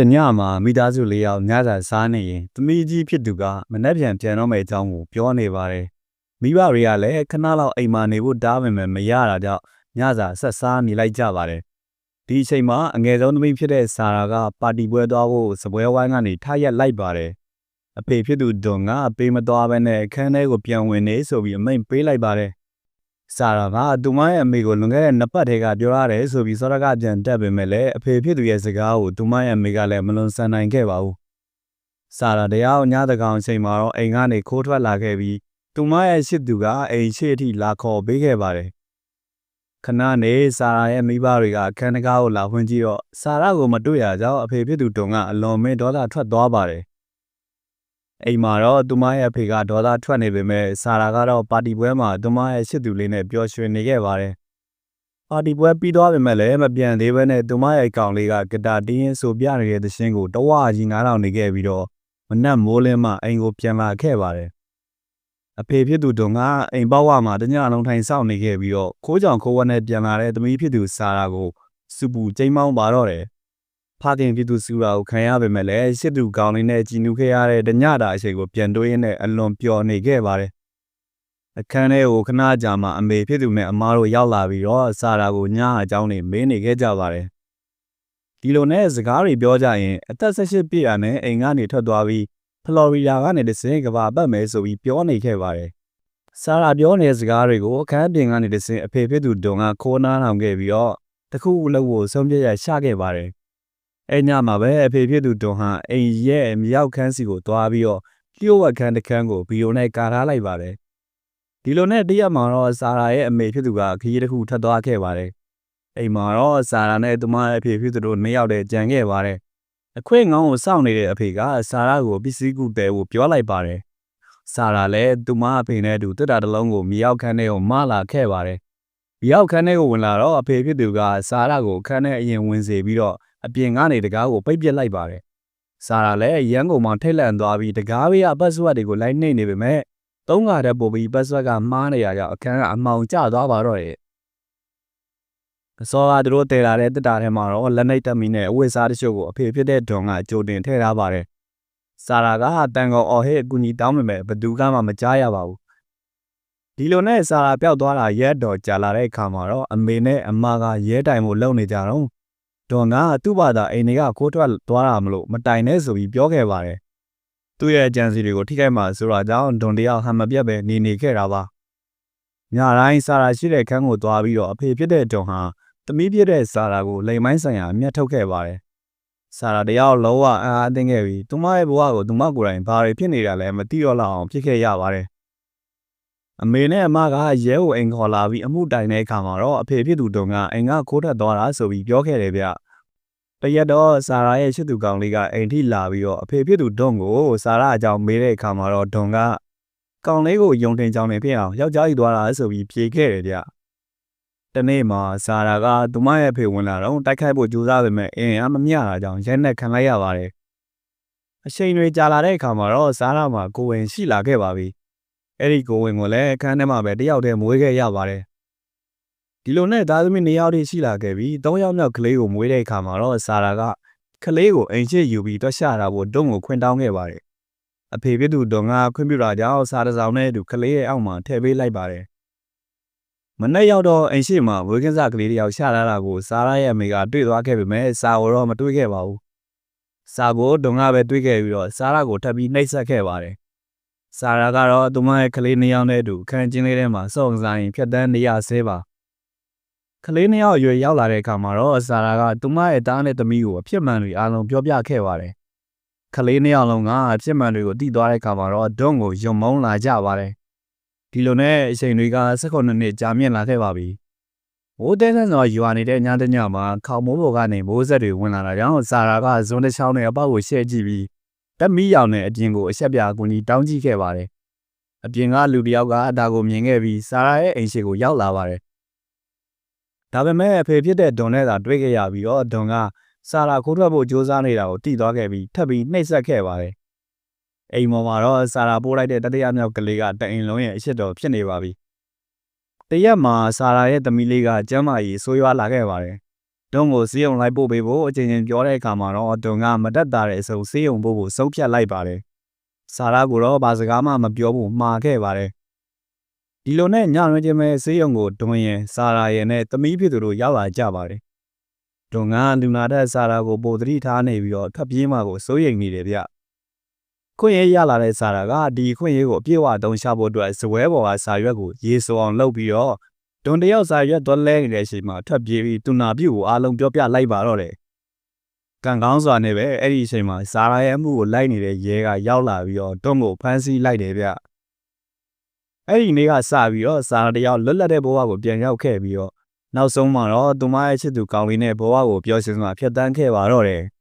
တညမှာမိသားစုလေးယောက်ညစာစားနေရင်သမီးကြီးဖြစ်သူကမနှက်ပြန်ပြန်တော့မယ့်အကြောင်းကိုပြောနေပါတယ်။မိဘတွေကလည်းခဏလောက်အိမ်မှာနေဖို့တားပေမဲ့မရတာကြောင့်ညစာဆက်စားနေလိုက်ကြပါတယ်။ဒီအချိန်မှာအငယ်ဆုံးသမီးဖြစ်တဲ့ဆာရာကပါတီပွဲသွားဖို့စပွဲဝိုင်းကနေထားရက်လိုက်ပါတယ်။အဖေဖြစ်သူဒွန်ကအပေးမသွားဘဲနဲ့အခန်းထဲကိုပြန်ဝင်နေဆိုပြီးအမိန့်ပေးလိုက်ပါတယ်။ ဆာရာကသူမရဲ့အမေကိုလွန်ခဲ့တဲ့နှစ်ပတ်တည်းကပြောရတယ်ဆိုပြီးစောရကပြန်တက်ပေမဲ့လည်းအဖေဖြစ်သူရဲ့စကားကိုသူမရဲ့အမေကလည်းမလွန်ဆန်နိုင်ခဲ့ပါဘူး။ဆာရာတရားညတကောင်အချိန်မှာတော့အိမ်ကနေခိုးထွက်လာခဲ့ပြီးသူမရဲ့ရှစ်သူကအိမ်ရှိအထိလာခေါ်ပေးခဲ့ပါတယ်။ခဏနေဆာရာရဲ့မိဘတွေကအခန်းတကားကိုလာဖွင့်ကြည့်တော့ဆာရာကိုမတွေ့ရကြောင်းအဖေဖြစ်သူတုံကအလွန်မဲဒေါသထွက်သွားပါတယ်။ အိမ်မှာတော့သူမရဲ့အဖေကဒေါသထွက်နေပေမဲ့ဆာရာကတော့ပါတီပွဲမှာသူမရဲ့ရှစ်သူလေးနဲ့ပျော်ရွှင်နေခဲ့ပါတယ်။ပါတီပွဲပြီးသွားပေမဲ့လည်းမပြန်သေးဘဲနဲ့သူမရဲ့ကောင်လေးကဂတာတင်းရင်ဆိုပြနေတဲ့သရှင်ကိုတဝါကြီးနားထောင်နေခဲ့ပြီးတော့မနက်မိုးလင်းမှအိမ်ကိုပြန်လာခဲ့ပါတယ်။အဖေဖြစ်သူတုံကအိမ်ပေါဝမှာတညလုံးထိုင်ဆောင်နေခဲ့ပြီးတော့ခိုးကြောင်ခိုးဝက်နဲ့ပြန်လာတဲ့သမီးဖြစ်သူဆာရာကိုစူပူကျိမ်းမောင်းပါတော့တယ်။ ဖခင်ဖြစ်သူစူရာကိုခံရပေမဲ့လည်းရှစ်သူကောင်းလေးနဲ့ကြည်နူးခဲ့ရတဲ့တညတာအချိန်ကိုပြန်တွေးရင်းနဲ့အလွန်ပျော်နေခဲ့ပါတယ်။အခန်းထဲကိုခဏကြာမှအမေဖြစ်သူနဲ့အမားတို့ရောက်လာပြီးတော့ဆာရာကိုညအကြောင်းနေမင်းနေခဲ့ကြပါတယ်။ဒီလိုနဲ့စကားတွေပြောကြရင်အသက်18ပြည့်ရနဲ့အိမ်ကနေထွက်သွားပြီးဖလော်ရီဒါကနေတစင်းကဘာပတ်မယ်ဆိုပြီးပြောနေခဲ့ပါတယ်။ဆာရာပြောနေတဲ့စကားတွေကိုအခန်းပြင်ကနေတစင်းအဖေဖြစ်သူဒုံကခိုးနားထောင်ခဲ့ပြီးတော့တခုလုံးကိုဆုံးဖြတ်ရရှခဲ့ပါတယ်။ အဲညမှာပဲအဖေဖြစ်သူဒုံဟာအိမ်ရဲ့မြောက်ခန်းစီကိုသွားပြီးတော့လျှို့ဝှက်ခန်းတစ်ခန်းကိုဗီဒီယိုနဲ့ကာထားလိုက်ပါတယ်။ဒီလိုနဲ့တရက်မှာတော့ဆာရာရဲ့အမေဖြစ်သူကခရီးတစ်ခုထပ်သွားခဲ့ပါတယ်။အိမ်မှာတော့ဆာရာနဲ့သူမရဲ့အဖေဖြစ်သူတို့နှစ်ယောက်တည်းကြံခဲ့ပါတယ်။အခွင့်ငောင်းကိုစောင့်နေတဲ့အဖေကဆာရာကိုပစ္စည်းကူတဲကိုပြောလိုက်ပါတယ်။ဆာရာလည်းသူမအဖေနဲ့အတူတက်တာတစ်လုံးကိုမြောက်ခန်းထဲကိုမလာခဲ့ပါတယ်။မြောက်ခန်းထဲကိုဝင်လာတော့အဖေဖြစ်သူကဆာရာကိုခန်းထဲအရင်ဝင်စေပြီးတော့ အပြင်ကနေတကားကိုပိတ်ပစ်လိုက်ပါတယ်။ဆာရာလည်းရန်ကုန်မှာထိတ်လန့်သွားပြီးတကားဘေးကပတ်စဝတ်တွေကိုလိုက်နှိမ့်နေပေမဲ့သုံးခါတည်းပို့ပြီးပတ်စဝတ်ကမှားနေရကြောင့်အခန်းကအမောင်ကျသွားပါတော့ရဲ့။အစောကသူတို့တည်လာတဲ့တက်တာထဲမှာတော့လက်နှိပ်တက်မီနဲ့အဝတ်စားတချို့ကိုအဖေဖြစ်တဲ့ဒွန်ကကြိုတင်ထည့်ထားပါတယ်။ဆာရာကတန်ကောင်အော်ဟစ်အကူကြီးတောင်းပေမဲ့ဘသူကမှမကြားရပါဘူး။ဒီလိုနဲ့ဆာရာပျောက်သွားတာရက်တော်ကြာလာတဲ့အခါမှာတော့အမေနဲ့အမကရဲတိုင်မှုလုပ်နေကြတော့ ဒွန်ကသူ့ဘာသာအိမ်တွေကခိုးထွက်သွားတာမလို့မတိုင်နဲ့ဆိုပြီးပြောခဲ့ပါတယ်။သူ့ရဲ့အကြံစီတွေကိုထိခိုက်မှဆိုတာကြောင့်ဒွန်တယောက်ဟန်မပြတ်ပဲနေနေခဲ့တာပါ။ညတိုင်းဆာရာရှိတဲ့ခန်းကိုသွားပြီးတော့အဖေဖြစ်တဲ့ဒွန်ဟာသမီးပြတဲ့ဆာရာကိုလိမ်မိုင်းဆိုင်ရာအမျက်ထုတ်ခဲ့ပါတယ်။ဆာရာတယောက်လုံးဝအံ့အားသင့်ခဲ့ပြီးသူမရဲ့ဘဝကိုသူမကိုယ်တိုင်ဘာတွေဖြစ်နေတာလဲမသိတော့လောက်အောင်ဖြစ်ခဲ့ရပါတယ်။ အမေနဲ့အမကရဲကိုအိမ်ခေါ်လာပြီးအမှုတိုင်တဲ့အခါမှာတော့အဖေဖြစ်သူတုံကအိမ်ကခိုးထွက်သွားတာဆိုပြီးပြောခဲ့တယ်ဗျ။တရက်တော့ဆာရာရဲ့ချစ်သူကောင်လေးကအိမ်ထိလာပြီးတော့အဖေဖြစ်သူဒွန်ကိုဆာရာအကြောင်းမေးတဲ့အခါမှာတော့ဒွန်ကကောင်လေးကိုယုံတင်ကြောင်းနေဖြစ်အောင်ယောက်ျားကြီးသွားတာဆိုပြီးပြေခဲ့တယ်ဗျ။တနေ့မှာဇာရာကသူမရဲ့ဖေဝင်လာတော့တိုက်ခိုက်ဖို့ကြိုးစားပေမဲ့အင်းအမမျှတာကြောင့်ရဲနဲ့ခံလိုက်ရပါတယ်။အချိန်တွေကြာလာတဲ့အခါမှာတော့ဇာရာမှာကိုဝင်ရှိလာခဲ့ပါပြီ။ အဲ့ဒီကိုဝင်ကိုလည်းအခန်းထဲမှာပဲတယောက်တည်းမွေးခဲ့ရပါတယ်။ဒီလိုနဲ့သားသမီးနှစ်ယောက်တည်းရှိလာခဲ့ပြီးသုံးယောက်မြောက်ကလေးကိုမွေးတဲ့အခါမှာတော့ဇာရာကကလေးကိုအိမ်ချစ်ယူပြီးတွက်ရှာတာဖို့တုံးကိုခွင့်တောင်းခဲ့ပါတယ်။အဖေဖြစ်သူတော်ငါခွင့်ပြုတာကြောင့်စားတစောင်းနဲ့အတူကလေးရဲ့အောက်မှာထည့်ပေးလိုက်ပါတယ်မနေ့ရောက်တော့အိမ်ရှိမှာဝေကင်းစားကလေးတယောက်ရှာလာတာကိုစားရရဲ့အမေကတွေ့သွားခဲ့ပေမဲ့စာကိုတော့မတွေ့ခဲ့ပါဘူး။စာကိုဒုံကပဲတွေ့ခဲ့ပြီးတော့စားရကိုထပ်ပြီးနှိပ်စက်ခဲ့ပါတယ်။ စာရကတော့သူမရဲ့ကလေးနှစ်ယောက်နဲ့အတူခန်းချင်းလေးထဲမှာစောင့်စားရင်ဖြတ်တန်းနေရဆဲပါ။ကလေးနှစ်ယောက်အရွယ်ရောက်လာတဲ့အခါမှာတော့စာရကသူမရဲ့သားနဲ့သမီးကိုအဖြစ်မှန်တွေအားလုံးပြောပြခဲ့ပါတယ်။ကလေးနှစ်ယောက်လုံးကအဖြစ်မှန်တွေကိုသိသွားတဲ့အခါမှာတော့ဒုံကိုယုံမုန်းလာကြပါတယ်ဒီလိုနဲ့အချိန်တွေက16နှစ်ကြာမြင့်လာခဲ့ပါပြီ။မိုးတဲဆန်းစွာယူရနေတဲ့ညတညမှာခေါမိုးပေါ်ကနေမိုးဆက်တွေဝင်လာတာကြောင့်ဇာရာကဇွန်တစ်ချောင်းနဲ့အပေါက်ကိုရှဲကြည့်ပြီး တက်မီးရောင်နဲ့အပြင်ကိုအဆက်ပြာကူညီတောင်းကြည့်ခဲ့ပါတယ်။အပြင်ကလူတစ်ယောက်ကအတာကိုမြင်ခဲ့ပြီးဇာရာရဲ့အိမ်ရှိကိုရောက်လာပါတယ်။ဒါပေမဲ့အဖေဖြစ်တဲ့ဒွန်နဲ့သာတွေ့ခဲ့ရပြီးတော့ဒွန်ကဇာရာခိုးထွက်ဖို့ကြိုးစားနေတာကိုတိသွားခဲ့ပြီးထပ်ပြီးနှိပ်စက်ခဲ့ပါတယ်အိမ်ပေါ်မှာတော့ဆာရာပိုးလိုက်တဲ့တတိယမြောက်ကလေးကတအိမ်လုံးရဲ့အရှိတော်ဖြစ်နေပါပြီ။တရက်မှာဆာရာရဲ့သမီးလေးကကျမ်းမာရေးဆိုးရွားလာခဲ့ပါတယ် တွန်းကိုစေးရုံလိုက်ပို့ပေးဖို့အချိန်ချင်းပြောတဲ့အခါမှာတော့တွန်းကမတက်တာတဲ့အစုံစေးရုံပို့ဖို့စုံဖြတ်လိုက်ပါတယ်။စာရာကိုတော့ဘာစကားမှမပြောဖို့မှာခဲ့ပါတယ်။ဒီလိုနဲ့ညရွှင်ချင်းပဲစေးရုံကိုတွန်းရင်စာရာရဲ့နဲ့သမီးဖြစ်သူတို့ရောက်လာကြပါတယ်။တွန်းကလူနာတဲ့စာရာကိုပို့သတိထားနေပြီးတော့ထပ်ပြေးမှကိုစိုးရိမ်နေတယ်ဗျ။ခွင့်ရရလာတဲ့စာရာကဒီခွင့်ရကိုအပြည့်အဝတုံးချဖို့အတွက်ဇပွဲပေါ်ကစာရွက်ကိုရေဆိုအောင်လုပ်ပြီးတော့ တွန်တယောက်စာရွက်သွားလဲနေတဲ့အချိန်မှာထွက်ပြေးပြီးတူနာပြုတ်ကိုအားလုံးပြောပြလိုက်ပါတော့တယ်။ကံကောင်းစွာနဲ့ပဲအဲ့ဒီအချိန်မှာဇာရာရဲ့အမှုကိုလိုက်နေတဲ့ရဲကရောက်လာပြီးတော့တွန်းကိုဖမ်းဆီးလိုက်တယ်ဗျ။အဲ့ဒီနေ့ကစပြီးတော့ဇာရာတယောက်လွတ်လပ်တဲ့ဘဝကိုပြန်ရောက်ခဲ့ပြီးတော့နောက်ဆုံးမှာတော့သူမရဲ့ချစ်သူကောင်းလေးနဲ့ဘဝကိုပျော်ရွှင်စွာဖြတ်တန်းခဲ့ပါတော့တယ်။